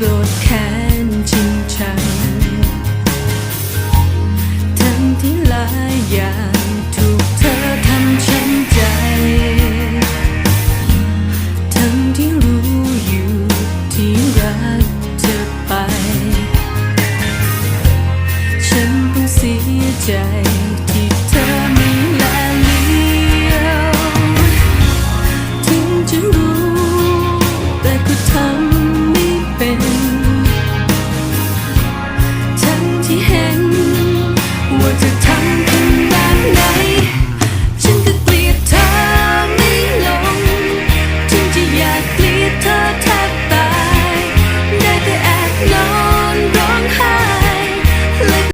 โกรธแค้นจริงจังทั้งที่หลายอย่างถูกเธอทำช้ำใจ ทั้งที่รู้อยู่ที่รักจะไป ฉันต้องเสียใจ